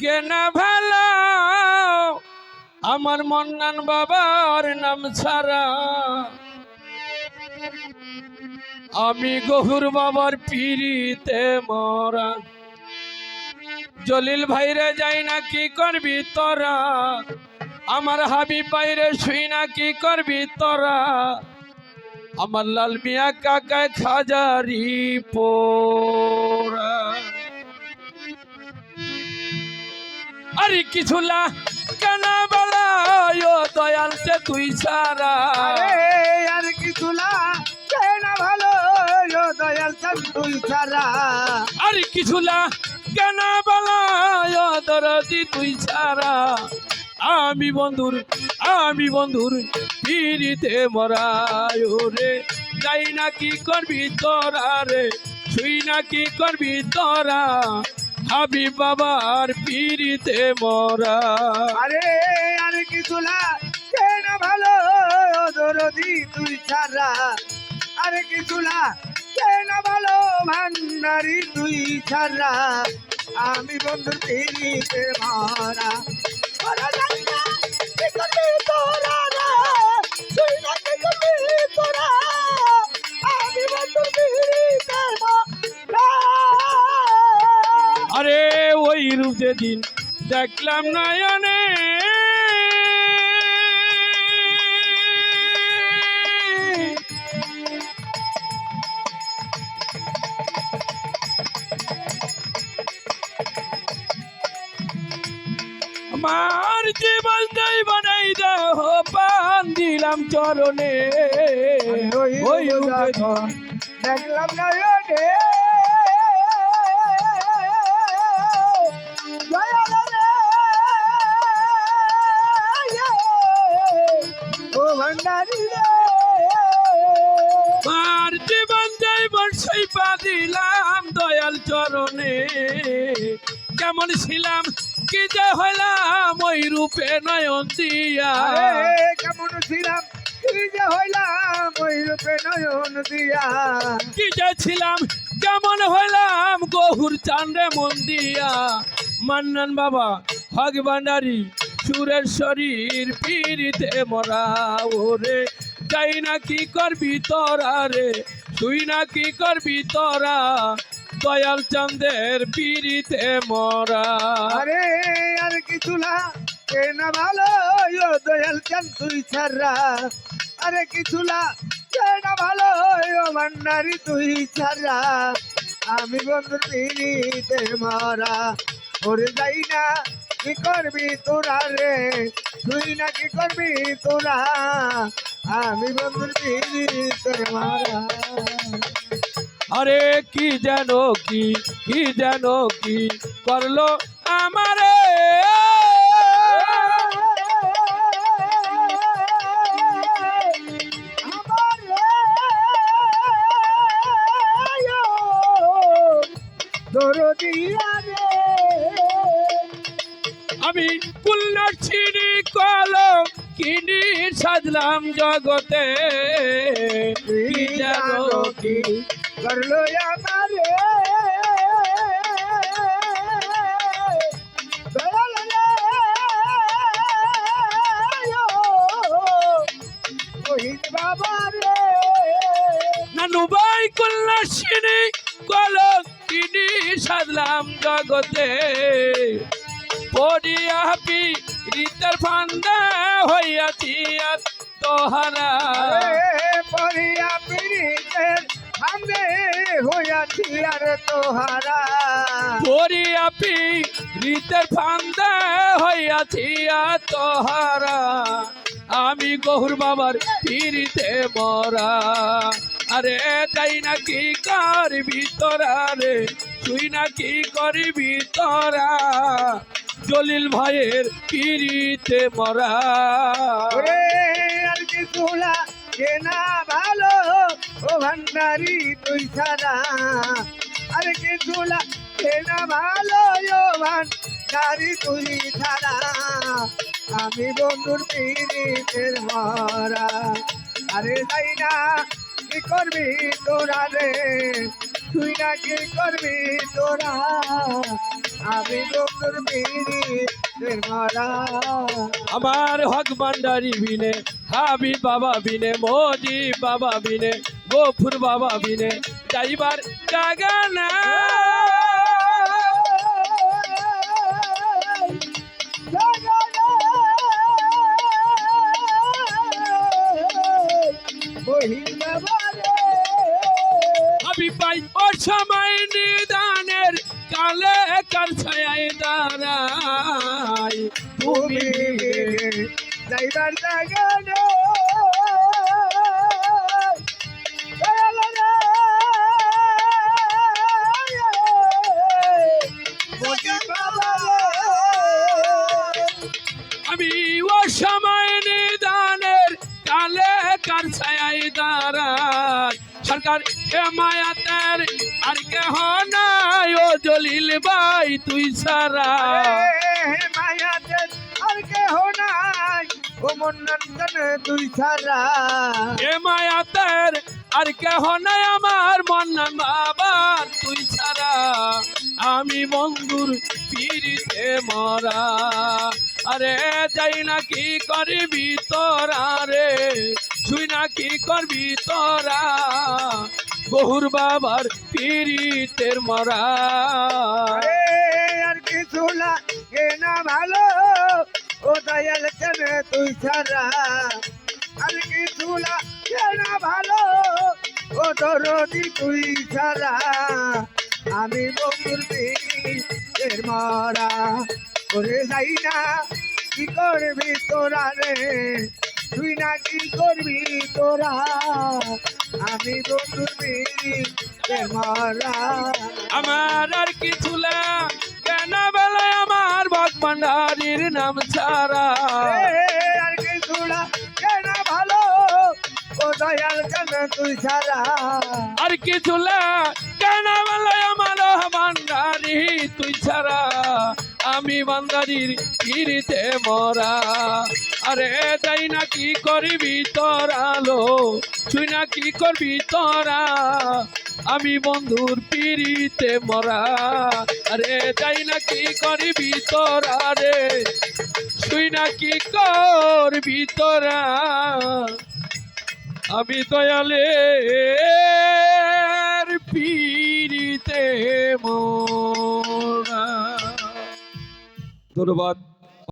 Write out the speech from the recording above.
গেনা ভালো, আমার মন্নান বাবার নাম ছাড়া। আমি গহুর বাবার পিড়িতে মরা। জলিল ভাইরে যাই না কি করবি তোরা? আমার হাবি বাইরে শুই না কি করবি তোরা? আমার লাল মিয়া কাকায় খাজারি পোরা আরে কিছু লা কেন বলা ও দয়ালতে তুই সারা আরে কিছু না। ভালো দয়াল তুই আরে কিছু লা কেন দরদি তুই সারা আমি বন্ধুর আমি বন্ধুর পিড়িতে মরায় রে যাই না কি করবি তোরা রে? শুই না কি করবি তোরা? হাবি বাবার পিড়িতে মরা। আরে আর কিছু না চাই না ভালো দরদি তুই ছাড়া। আরে কিছু না চাই না ভালো ভান্ডারি তুই ছাড়া। আমি বন্ধু তিরিতে মরা। তোরা তোরা, যেদিন দেখলাম নয়নে। আমার জীবন দেই বানাই দেহ পান দিলাম চরণে ওই দেখলাম না রে রে আর জীবন যাইবন সেই পা দিলাম দয়াল চরণে কেমন ছিলাম কি যে হইলাম ওই রূপে নয়ন দিয়া। কেমন ছিলাম কি যে হইলাম ওই রূপে নয়ন দিয়া। কি যে ছিলাম কেমন হইলাম গহুর চান্ডে মন দিয়া। মান্নান বাবা হক ভান্ডারি। সুরের শরীর পিড়িতে মরা, ওরে, যাই না কি করবি তোরা রে? তুই না কি করবি তোরা? দয়াল চান্দের পিড়িতে মরা। আরে, আর কিছু না, এ না ভালো, ও দয়াল চান তুই ছাড়া। আরে, কিছু না, এ না ভালো ভান্ডারি তুই ছাড়া। আমি বন্ধু পিড়িতে মরা, ওরে যাই না কি করবি তোরা রে? তুই না কি করবি তোরা? আমি বন্ধুর তোর মারা। আরে কি জানো কি কি জানো কি করল আমারে? কুল্লার ছিড়ি কলো কিনি সাজলাম জগতে। কি যেন কি? করল আমারে। দয়াল রে ওহিদ বাবা রে নানু ভাই কুল্লার ছিড়ি কিনি সাজলাম জগতে। পড়িয়া পি রীতার ফান্দা হইয়াছি আর তোহারা পরিয়া পিড়িতের সামনে হইয়াছি আর তোহারা। পড়িয়া পি রীতের ফান্দা হইয়াছি আর তোহারা। আমি গহুর বাবার পিড়িতে মরা। আরে তাই নাকি করবি তোরা রে তুই নাকি করবি তোরা জলিল ভাইয়ের পিড়িতে মরা। আর কি তুলা কে ভালো, ও ভান্ডারি তুই ছাড়া। আর কি তুলা কে না ভালো, ও ভান্ডারি তুই ছাড়া। আমি বন্ধুর পিড়িতের মরা। আরে তাই না, কি করবি তোরা রে? তুই না কি করবি তোরা? আমি বন্ধুর পিড়িতে মরা আমার হক ভান্ডারি বিনে হাবি বাবা বিনে মোদি বাবা বিনে গোফুর বাবা বিনে যাইবার জায়গা না আমি পাই ওর সময় আমি ও সময় নিদানের কালে কার ছায় দাঁড়াই? সরকার এ মায়াতের আর কেহ নাই? ও জলিল ভাই, তুই সারা মায়াতে আর কেহ নাই। ও মন্নন্দন তুই ছাড়া। এ মায়াতের আর কেহ নাই আমার মন্নান বাবার তুই ছাড়া। আমি বন্ধুর পিড়িতে মরা। আরে যাই না কি করবি তোরা রে? তুই না কি করবি তোরা? বহুর বাবার পিড়িতের মরা। আরে কিছু লাগে না ভালো। ও দয়াল তুই ছাড়া আর কিছু লাগে না ভালো, ও দরদি তুই ছাড়া। আমি বন্ধুর বীর মারা, করে যাই না, কি করবি তোরা রে? তুই না কি করবি তোরা? আমি বন্ধুর বীর মারা। আমার আর কিছু কেন বেলায় আমার ভগবান্ডারির নাম ছাড়া। তুই ছাড়া। আর কিছু কেন বেলায় আমার ভান্ডারি তুই ছাড়া? আমি বান্দারির পিড়িতে মরা। আরে তাই না কি করবি তোরালো তুই না কি করবি তোরা? আমি বন্ধুর পিড়িতে মরা। আরে তাই না কি করবি তোরা রে? তুই না কি করবি তোরা? আমি দয়ালে পিড়িতে মোরা। ধন্যবাদ।